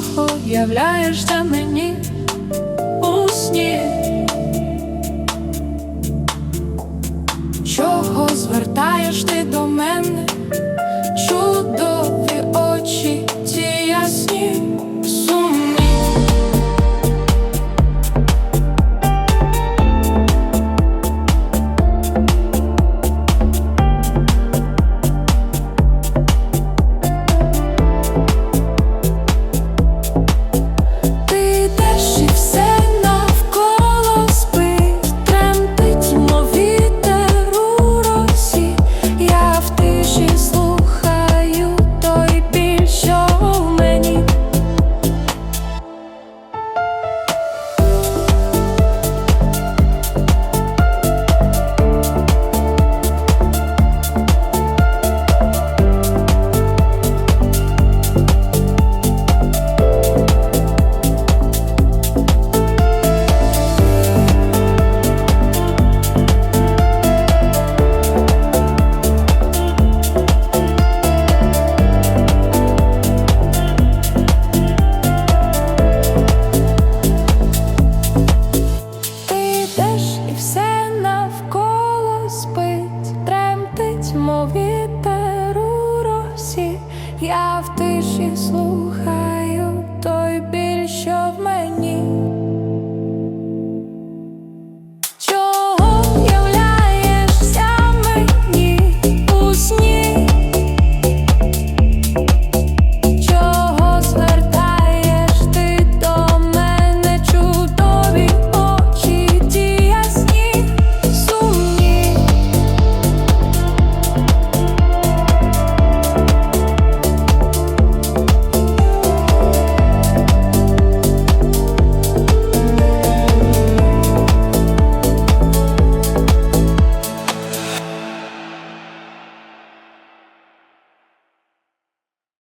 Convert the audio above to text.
чого являєшся мені у сні? Чого звертаєш ти до мене? Мов вітер у росі. Я в тиші слухаю